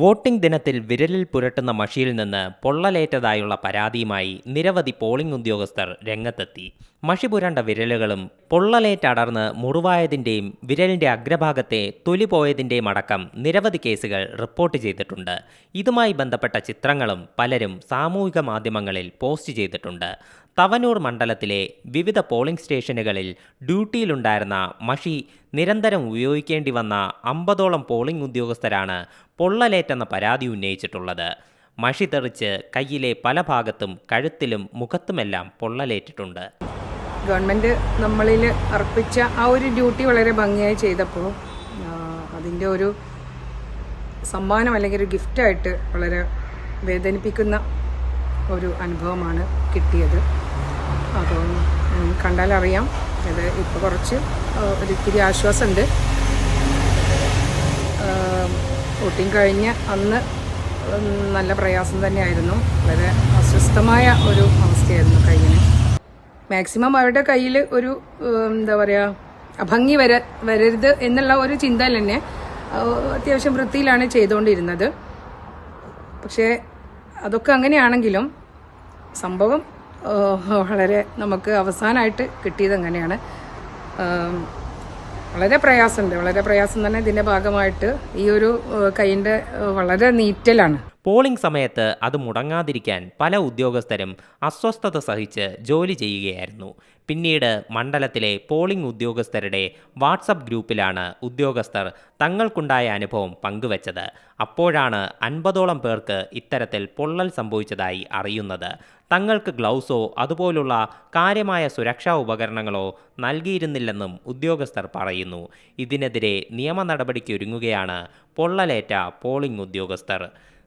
Voting ദിനത്തിൽ വിരലിൽ പുരട്ടുന്ന മഷിയിൽ നിന്ന് പൊള്ളലേറ്റതായുള്ള പരാതിയുമായി നിരവധി പോളിംഗ് ഉദ്യോഗസ്ഥർ രംഗത്തെത്തി. മഷി പുരണ്ട വിരലുകളും പൊള്ളലേറ്റടർന്ന് മുറിവായതിന്റെയും വിരലിന്റെ അഗ്രഭാഗത്തെ തൊലി പോയതിന്റെയും അടക്കം നിരവധി കേസുകൾ റിപ്പോർട്ട് ചെയ്തിട്ടുണ്ട്. ഇതുമായി ബന്ധപ്പെട്ട ചിത്രങ്ങളും പലരും സാമൂഹിക മാധ്യമങ്ങളിൽ പോസ്റ്റ് ചെയ്തിട്ടുണ്ട്. തവനൂർ മണ്ഡലത്തിലെ വിവിധ പോളിംഗ് സ്റ്റേഷനുകളിൽ ഡ്യൂട്ടിയിലുണ്ടായിരുന്ന മഷി നിരന്തരം ഉപയോഗിക്കേണ്ടി വന്ന അമ്പതോളം പോളിംഗ് ഉദ്യോഗസ്ഥരാണ് പൊള്ളലേറ്റെന്ന പരാതി ഉന്നയിച്ചിട്ടുള്ളത്. മഷി തെറിച്ച് കയ്യിലെ പല ഭാഗത്തും കഴുത്തിലും മുഖത്തുമെല്ലാം പൊള്ളലേറ്റിട്ടുണ്ട്. ഗവൺമെന്റ് നമ്മളിൽ അർപ്പിച്ച ആ ഒരു ഡ്യൂട്ടി വളരെ ഭംഗിയായി ചെയ്തപ്പോൾ അതിന്റെ ഒരു സമ്മാനം അല്ലെങ്കിൽ ഒരു ഗിഫ്റ്റായിട്ട് വളരെ വേദനിപ്പിക്കുന്ന ഒരു അനുഭവമാണ് കിട്ടിയത്. അപ്പോൾ കണ്ടാൽ അറിയാം. ഇത് ഇപ്പോൾ കുറച്ച് ഒരിത്തിരി ആശ്വാസമുണ്ട്. വോട്ടിംഗ് കഴിഞ്ഞ് അന്ന് നല്ല പ്രയാസം തന്നെയായിരുന്നു. വളരെ അസ്വസ്ഥമായ ഒരു അവസ്ഥയായിരുന്നു കയ്യിന് മാക്സിമം അവരുടെ കയ്യിൽ ഒരു എന്താ പറയുക അഭംഗി വര വരരുത് എന്നുള്ള ഒരു ചിന്ത തന്നെ അത്യാവശ്യം വൃത്തിയിലാണ് ചെയ്തുകൊണ്ടിരുന്നത്. പക്ഷേ അതൊക്കെ അങ്ങനെയാണെങ്കിലും സംഭവം വളരെ നമുക്ക് അവസാനമായിട്ട് കിട്ടിയത് അങ്ങനെയാണ്. വളരെ പ്രയാസമുണ്ട്. വളരെ പ്രയാസം തന്നെ ഇതിന്റെ ഭാഗമായിട്ട് ഈ ഒരു കൈയിന്റെ വളരെ നീറ്റലാണ്. പോളിംഗ് സമയത്ത് അത് മുടങ്ങാതിരിക്കാൻ പല ഉദ്യോഗസ്ഥരും അസ്വസ്ഥത സഹിച്ച് ജോലി ചെയ്യുകയായിരുന്നു. പിന്നീട് മണ്ഡലത്തിലെ പോളിംഗ് ഉദ്യോഗസ്ഥരുടെ വാട്സപ്പ് ഗ്രൂപ്പിലാണ് ഉദ്യോഗസ്ഥർ തങ്ങൾക്കുണ്ടായ അനുഭവം പങ്കുവച്ചത്. അപ്പോഴാണ് അൻപതോളം പേർക്ക് ഇത്തരത്തിൽ പൊള്ളൽ സംഭവിച്ചതായി അറിയുന്നത്. തങ്ങൾക്ക് ഗ്ലൗസോ അതുപോലുള്ള കാര്യമായ സുരക്ഷാ ഉപകരണങ്ങളോ നൽകിയിരുന്നില്ലെന്നും ഉദ്യോഗസ്ഥർ പറയുന്നു. ഇതിനെതിരെ നിയമ നടപടിക്കൊരുങ്ങുകയാണ് പൊള്ളലേറ്റ പോളിംഗ് ഉദ്യോഗസ്ഥർ.